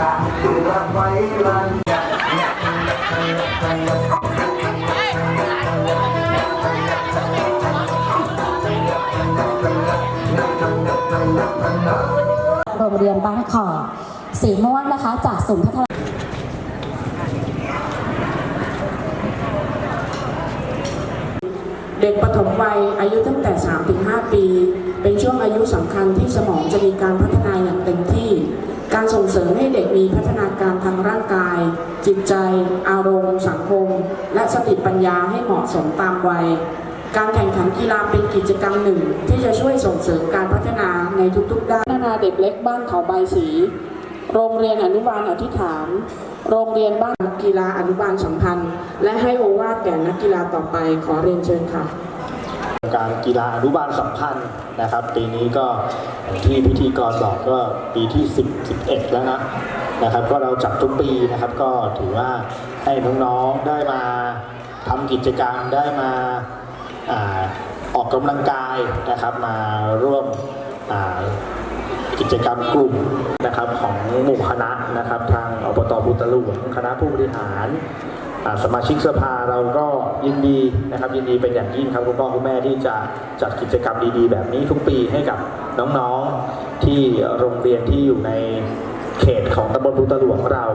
โรงเรียนบ้านขอสีม่วงนะคะ จากศูนย์พัฒนาเด็กปฐมวัยอายุตั้งแต่ 3-5 ปี เป็นช่วงอายุสำคัญที่สมองจะมีการพัฒนาอย่างเต็มที่ การส่งเสริมให้เด็กมีพัฒนาการทางร่างกาย จิตใจ อารมณ์ สังคม และสติปัญญาให้เหมาะสมตามวัย การแข่งขันกีฬาเป็นกิจกรรมหนึ่ง ที่จะช่วยส่งเสริมการพัฒนาในทุกๆด้านพัฒนาเด็กเล็กบ้านเขาใบสี โรงเรียนอนุบาลอธิษฐาน โรงเรียนบ้านกีฬาอนุบาลสัมพันธ์ และให้โอวาทแก่นักกีฬาต่อไปขอเรียนเชิญค่ะ การกีฬาอนุบาลสัมพันธ์นะครับ ปีนี้ก็ที่พิธีกรบอกก็ปีที่ 10 11 แล้วนะนะครับ ก็เราจัดทุกปีนะครับก็ถือว่าให้น้องๆได้มาทำกิจกรรมได้มาอาออกกำลังกายนะครับ มาร่วมกิจกรรมกลุ่มนะครับของหมู่คณะนะครับ ทางอบตพุตรลุงคณะผู้บริหาร สมาชิกสภาเราก็ยินดีนะครับยินดีเป็นอย่างยิ่งครับคุณพ่อคุณแม่ที่จะจัดกิจกรรมดีๆ แบบนี้ทุกปีให้กับน้องๆที่โรงเรียนที่อยู่ในเขตของตำบลพุตะหลวงของเรา